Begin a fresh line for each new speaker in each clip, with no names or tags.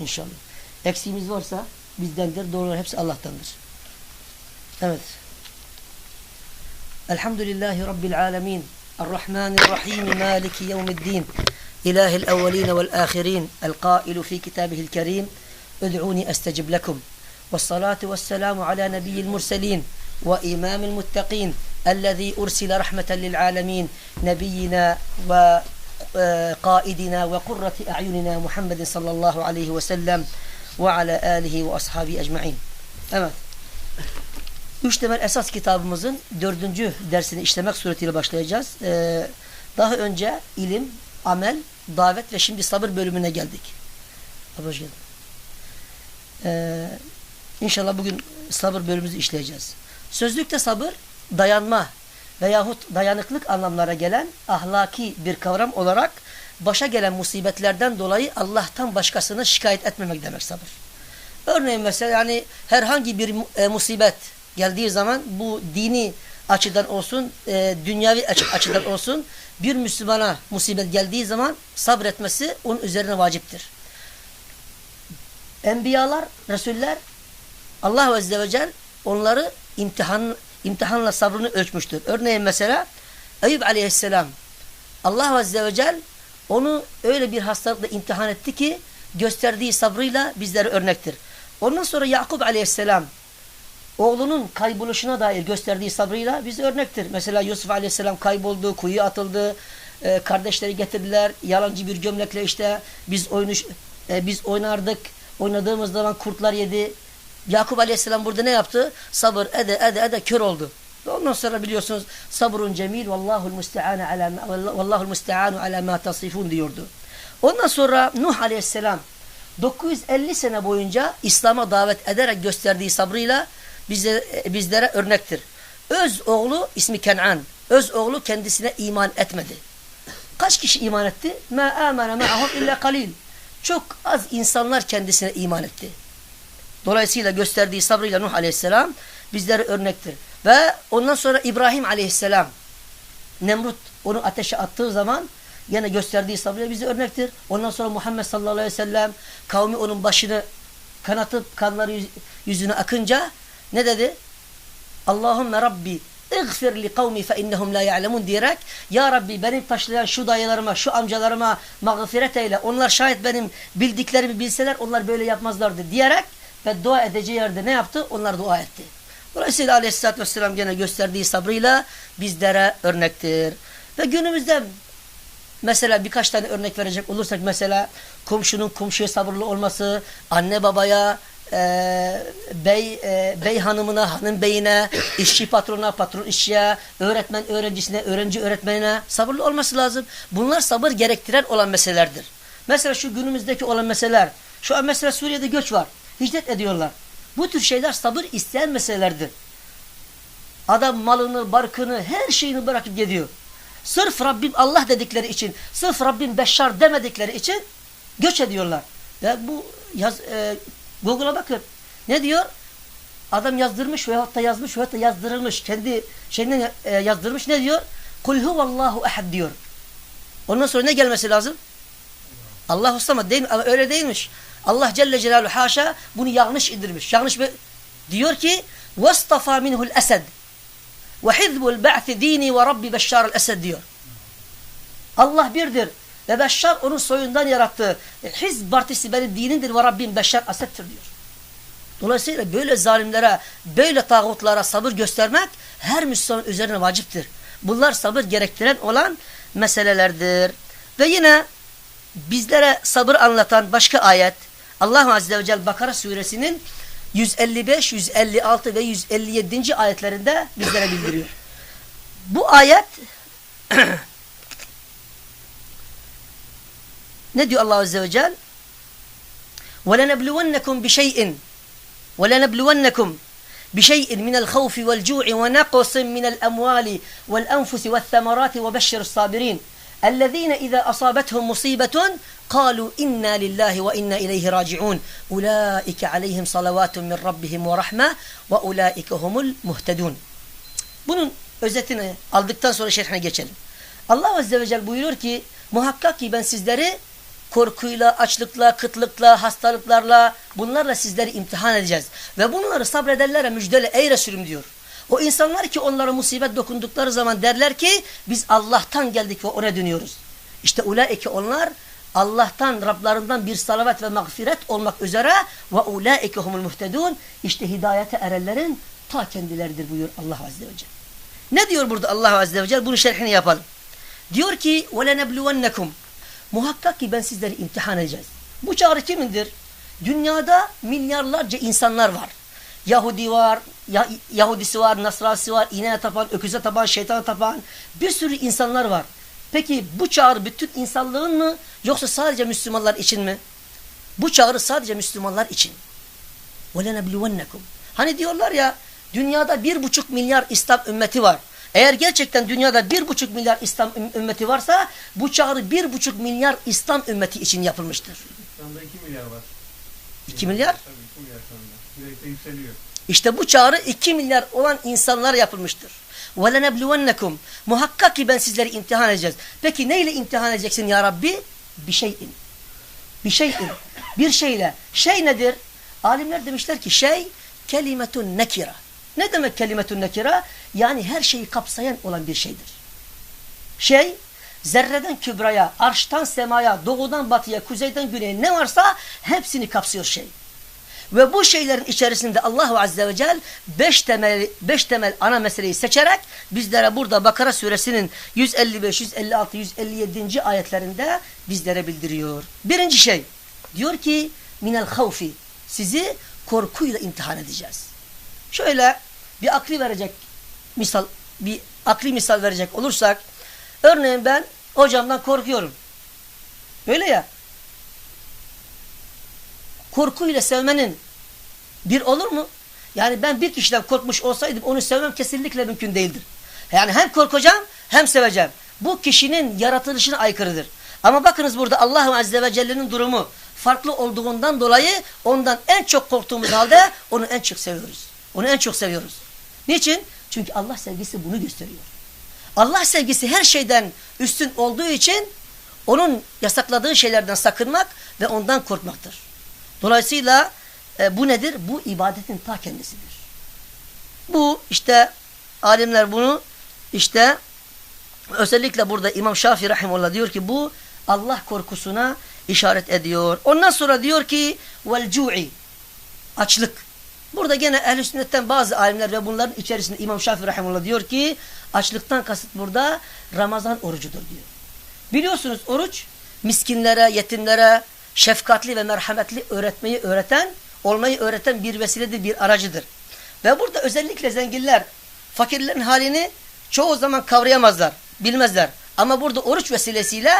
İnşallah. Eksiğimiz varsa bizdendir. Doğrular hepsi Allah'tandır. Evet. Elhamdülillahi Rabbil alemin. Errahmanirrahim. Maliki yevmiddin. İlahil evveline vel ahirin. El kailu fi kitabihil kerim. Ud'uni estecib lekum. والصلاة والسلام على نبي المرسلين وإمام المتقين الذي أرسل رحمة للعالمين نبينا وقائدنا وقرة أعيننا محمد صلى الله عليه وسلم وعلى آله وأصحابه أجمعين Evet. Üç temel esas kitabımızın dördüncü dersini işlemek suretiyle başlayacağız. Ee, daha önce ilim, amel, davet ve şimdi sabır bölümüne geldik. Abi hoş geldin. Ee, İnşallah bugün sabır bölümümüzü işleyeceğiz. Sözlükte sabır dayanma veyahut dayanıklık anlamlara gelen ahlaki bir kavram olarak başa gelen musibetlerden dolayı Allah'tan başkasını şikayet etmemek demek sabır. Örneğin mesela yani herhangi bir e, musibet geldiği zaman bu dini açıdan olsun, e, dünyavi açı, açıdan olsun bir Müslümana musibet geldiği zaman sabretmesi onun üzerine vaciptir. Enbiyalar, Resuller Allah Azze ve Celle onları imtihan, imtihanla sabrını ölçmüştür. Örneğin mesela Eyüp Aleyhisselam Allah Azze ve Celle onu öyle bir hastalıkla imtihan etti ki gösterdiği sabrıyla bizlere örnektir. Ondan sonra Yakup Aleyhisselam oğlunun kayboluşuna dair gösterdiği sabrıyla bize örnektir. Mesela Yusuf Aleyhisselam kayboldu, kuyuya atıldı, e, kardeşleri getirdiler, yalancı bir gömlekle işte biz oynuş, e, biz oynardık, oynadığımız zaman kurtlar yedi, Yakup Aleyhisselam burada ne yaptı? Sabır ede ede ede kör oldu. Ondan sonra biliyorsunuz sabrun cemil vallahul musta'anu ala vallahul musta'anu ala ma tasifun diyordu. Ondan sonra Nuh Aleyhisselam 950 sene boyunca İslam'a davet ederek gösterdiği sabrıyla bize, bizlere örnektir. Öz oğlu ismi Kenan. Öz oğlu kendisine iman etmedi. Kaç kişi iman etti? Ma amene ma'ahum illa kalil. Çok az insanlar kendisine iman etti. Dolayısıyla gösterdiği sabrıyla Nuh Aleyhisselam bizlere örnektir. Ve ondan sonra İbrahim Aleyhisselam Nemrut onu ateşe attığı zaman yine gösterdiği sabrıyla bize örnektir. Ondan sonra Muhammed sallallahu aleyhi ve sellem kavmi onun başını kanatıp kanları yüzüne akınca ne dedi? Allahümme Rabbi اغفر li kavmi fe innehum la ya'lemun diyerek Ya Rabbi benim taşlayan şu dayılarıma, şu amcalarıma mağfiret eyle. Onlar şayet benim bildiklerimi bilseler onlar böyle yapmazlardı diyerek ve dua edeceği yerde ne yaptı? Onlar dua etti. Dolayısıyla aleyhissalatü vesselam gene gösterdiği sabrıyla bizlere örnektir. Ve günümüzde mesela birkaç tane örnek verecek olursak mesela komşunun komşuya sabırlı olması, anne babaya, e, bey e, bey hanımına, hanım beyine, işçi patrona, patron işçiye, öğretmen öğrencisine, öğrenci öğretmenine sabırlı olması lazım. Bunlar sabır gerektiren olan meselelerdir. Mesela şu günümüzdeki olan meseleler, şu an mesela Suriye'de göç var hicret ediyorlar. Bu tür şeyler sabır isteyen meselelerdir. Adam malını, barkını, her şeyini bırakıp gidiyor. Sırf Rabbim Allah dedikleri için, sırf Rabbim Beşşar demedikleri için göç ediyorlar. Ve bu yaz, e, Google'a bakın. Ne diyor? Adam yazdırmış veyahut da yazmış veyahut da yazdırılmış. Kendi şeyinden e, yazdırmış. Ne diyor? Kul huvallahu ehad diyor. Ondan sonra ne gelmesi lazım? Allah ustama değil mi? Ama öyle değilmiş. Allah Celle Celaluhu haşa bunu yanlış indirmiş. Yanlış bir diyor ki وَاسْطَفَى مِنْهُ الْأَسَدِ وَحِذْبُ الْبَعْثِ دِينِي وَرَبِّ بَشَّارَ الْأَسَدِ diyor. Allah birdir ve Beşşar onun soyundan yarattığı Hizb partisi benim dinindir ve Rabbim Beşşar Ased'tir diyor. Dolayısıyla böyle zalimlere, böyle tağutlara sabır göstermek her Müslüman üzerine vaciptir. Bunlar sabır gerektiren olan meselelerdir. Ve yine bizlere sabır anlatan başka ayet Allah Azze ve Celle Bakara suresinin 155, 156 ve 157. ayetlerinde bizlere bildiriyor. Bu ayet ne diyor Allah Azze ve Celle? وَلَنَبْلُوَنَّكُمْ بِشَيْءٍ وَلَنَبْلُوَنَّكُمْ بشيء من الخوف والجوع ونقص من الأموال والأنفس والثمرات وبشر الصابرين الذين إذا أصابتهم مصيبة قالوا إنا لله وإنا إليه راجعون أولئك عليهم صلوات من ربهم ورحمة وأولئك هم المهتدون Bunun özetini aldıktan sonra şerhine geçelim. Allah Azze ve Celle buyuruyor ki muhakkak ki ben sizleri korkuyla, açlıkla, kıtlıkla, hastalıklarla bunlarla sizleri imtihan edeceğiz. Ve bunları sabredenlere müjdele ey Resulüm diyor. O insanlar ki onlara musibet dokundukları zaman derler ki biz Allah'tan geldik ve oraya dönüyoruz. İşte ulaike onlar Allah'tan, Rablarından bir salavat ve mağfiret olmak üzere ve ulaike humul muhtedun işte hidayete erenlerin ta kendileridir buyuruyor Allah Azze ve Celle. Ne diyor burada Allah Azze ve Celle? Bunun şerhini yapalım. Diyor ki وَلَنَبْلُوَنَّكُمْ Muhakkak ki ben sizleri imtihan edeceğiz. Bu çağrı kimindir? Dünyada milyarlarca insanlar var. Yahudi var, Ya- Yahudisi var, Nasrası var, ineğe tapan, öküze tapan, şeytana tapan bir sürü insanlar var. Peki bu çağrı bütün insanlığın mı yoksa sadece Müslümanlar için mi? Bu çağrı sadece Müslümanlar için. وَلَنَبْلُوَنَّكُمْ Hani diyorlar ya dünyada bir buçuk milyar İslam ümmeti var. Eğer gerçekten dünyada bir buçuk milyar İslam üm- ümmeti varsa bu çağrı bir buçuk milyar İslam ümmeti için yapılmıştır.
Şu anda 2 milyar var.
2 milyar?
Tabii 2 milyar şu anda. Giderek de yükseliyor.
İşte bu çağrı 2 milyar olan insanlar yapılmıştır. وَلَنَبْلُوَنَّكُمْ Muhakkak ki ben sizleri imtihan edeceğiz. Peki neyle imtihan edeceksin ya Rabbi? Bir şeyin. Bir şeyin. Bir şeyle. Şey nedir? Alimler demişler ki şey kelimetun nekira. Ne demek kelimetun nekira? Yani her şeyi kapsayan olan bir şeydir. Şey zerreden kübraya, arştan semaya, doğudan batıya, kuzeyden güneye ne varsa hepsini kapsıyor şey. Ve bu şeylerin içerisinde Allahu Azze ve Celle beş temel, beş temel ana meseleyi seçerek bizlere burada Bakara suresinin 155, 156, 157. ayetlerinde bizlere bildiriyor. Birinci şey diyor ki minel havfi sizi korkuyla imtihan edeceğiz. Şöyle bir akli verecek misal bir akli misal verecek olursak örneğin ben hocamdan korkuyorum. Öyle ya. Korkuyla sevmenin bir olur mu? Yani ben bir kişiden korkmuş olsaydım onu sevmem kesinlikle mümkün değildir. Yani hem korkacağım hem seveceğim. Bu kişinin yaratılışına aykırıdır. Ama bakınız burada Allah Azze ve Celle'nin durumu farklı olduğundan dolayı ondan en çok korktuğumuz halde onu en çok seviyoruz. Onu en çok seviyoruz. Niçin? Çünkü Allah sevgisi bunu gösteriyor. Allah sevgisi her şeyden üstün olduğu için onun yasakladığı şeylerden sakınmak ve ondan korkmaktır. Dolayısıyla e, bu nedir? Bu ibadetin ta kendisidir. Bu işte alimler bunu işte özellikle burada İmam Şafii Rahimullah diyor ki bu Allah korkusuna işaret ediyor. Ondan sonra diyor ki vel cu'i açlık. Burada gene ehl sünnetten bazı alimler ve bunların içerisinde İmam Şafii Rahimullah diyor ki açlıktan kasıt burada Ramazan orucudur diyor. Biliyorsunuz oruç miskinlere, yetimlere şefkatli ve merhametli öğretmeyi öğreten, olmayı öğreten bir vesiledir, bir aracıdır. Ve burada özellikle zenginler fakirlerin halini çoğu zaman kavrayamazlar, bilmezler. Ama burada oruç vesilesiyle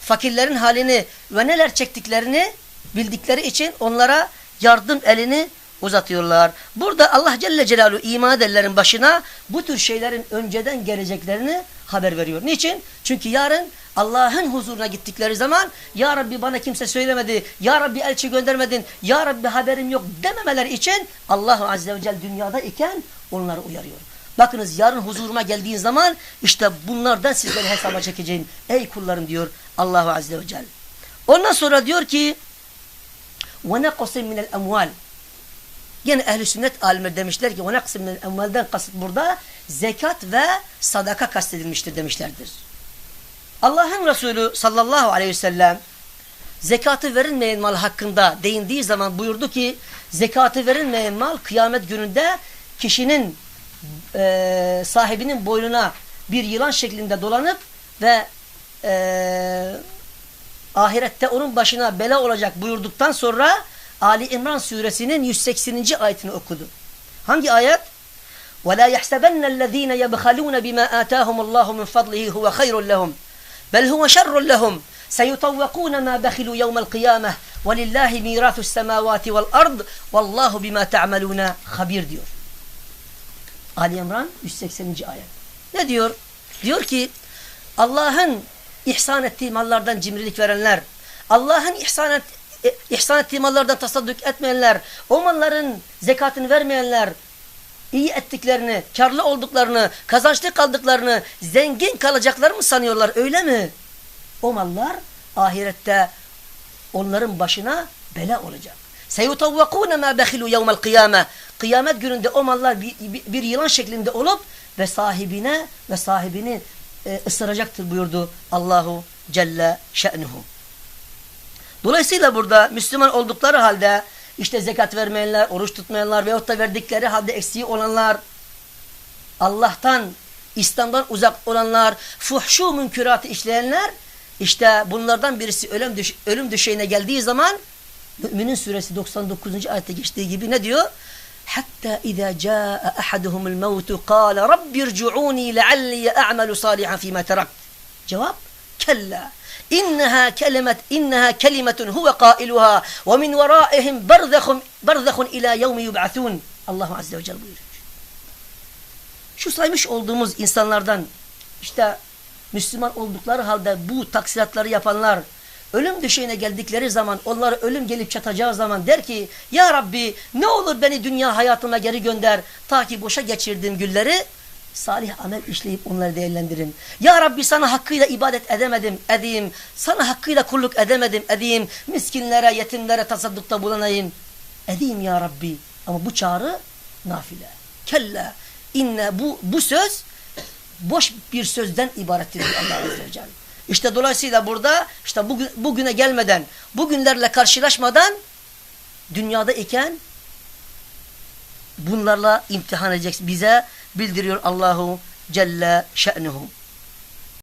fakirlerin halini ve neler çektiklerini bildikleri için onlara yardım elini uzatıyorlar. Burada Allah Celle Celaluhu iman edenlerin başına bu tür şeylerin önceden geleceklerini haber veriyor. Niçin? Çünkü yarın Allah'ın huzuruna gittikleri zaman Ya Rabbi bana kimse söylemedi, Ya Rabbi elçi göndermedin, Ya Rabbi haberim yok dememeleri için Allah Azze ve Celle dünyada iken onları uyarıyor. Bakınız yarın huzuruma geldiğin zaman işte bunlardan sizleri hesaba çekeceğim. Ey kullarım diyor Allahu Azze ve Celle. Ondan sonra diyor ki وَنَقَصٍ مِنَ الْاَمْوَالِ Yine ehli sünnet alimleri demişler ki ona kısım evvelden kasıt burada zekat ve sadaka kastedilmiştir demişlerdir. Allah'ın Resulü sallallahu aleyhi ve sellem zekatı verilmeyen mal hakkında değindiği zaman buyurdu ki zekatı verilmeyen mal kıyamet gününde kişinin e, sahibinin boynuna bir yılan şeklinde dolanıp ve e, ahirette onun başına bela olacak buyurduktan sonra Ali İmran suresinin 180. ayetini okudu. Hangi ayet? وَلَا يَحْسَبَنَّ الَّذ۪ينَ يَبْخَلُونَ بِمَا آتَاهُمُ اللّٰهُ مِنْ فَضْلِهِ هُوَ خَيْرٌ لَهُمْ بَلْ هُوَ شَرٌ لَهُمْ سَيُطَوَّقُونَ مَا بَخِلُوا يَوْمَ الْقِيَامَةِ وَلِلّٰهِ مِيرَاثُ السَّمَاوَاتِ وَالْأَرْضِ وَاللّٰهُ بِمَا تَعْمَلُونَ خَبِيرٌ diyor. Ali İmran 180. ayet. Ne diyor? Diyor ki Allah'ın ihsan ettiği mallardan cimrilik verenler, Allah'ın ihsan, et, e, ihsan ettiği mallardan tasadduk etmeyenler, o malların zekatını vermeyenler, iyi ettiklerini, karlı olduklarını, kazançlı kaldıklarını, zengin kalacaklar mı sanıyorlar öyle mi? O mallar ahirette onların başına bela olacak. Seyutavvakûne mâ bekhilû yevmel kıyâme. Kıyamet gününde o mallar bir, bir, bir yılan şeklinde olup ve sahibine ve sahibini e, ısıracaktır buyurdu Allahu Celle şe'nuhu. Dolayısıyla burada Müslüman oldukları halde işte zekat vermeyenler, oruç tutmayanlar veyahut da verdikleri halde eksiği olanlar, Allah'tan, İslam'dan uzak olanlar, fuhşu münküratı işleyenler, işte bunlardan birisi ölüm, düş ölüm düşeğine geldiği zaman Müminin suresi 99. ayette geçtiği gibi ne diyor? Hatta iza caa ahaduhumul mautu qala rabbi irci'uni lealli a'malu salihan fima terakt. Cevap kella. İnneha kelimet inneha kelimetun huve qailuha ve min veraihim barzakhun barzakhun ila yevmi yub'athun. Allah azze ve celle buyuruyor. Şu saymış olduğumuz insanlardan işte Müslüman oldukları halde bu taksiratları yapanlar ölüm döşeğine geldikleri zaman onlara ölüm gelip çatacağı zaman der ki Ya Rabbi ne olur beni dünya hayatıma geri gönder ta ki boşa geçirdiğim gülleri salih amel işleyip onları değerlendirin. Ya Rabbi sana hakkıyla ibadet edemedim, edeyim. Sana hakkıyla kulluk edemedim, edeyim. Miskinlere, yetimlere tasaddukta bulunayım. Edeyim ya Rabbi. Ama bu çağrı nafile. Kella. İnne bu, bu söz boş bir sözden ibarettir Allah Azze ve Celle. İşte dolayısıyla burada işte bugün, bugüne gelmeden, bugünlerle karşılaşmadan dünyada iken bunlarla imtihan edeceksin. Bize bildiriyor Allahu Celle şe'nuhu.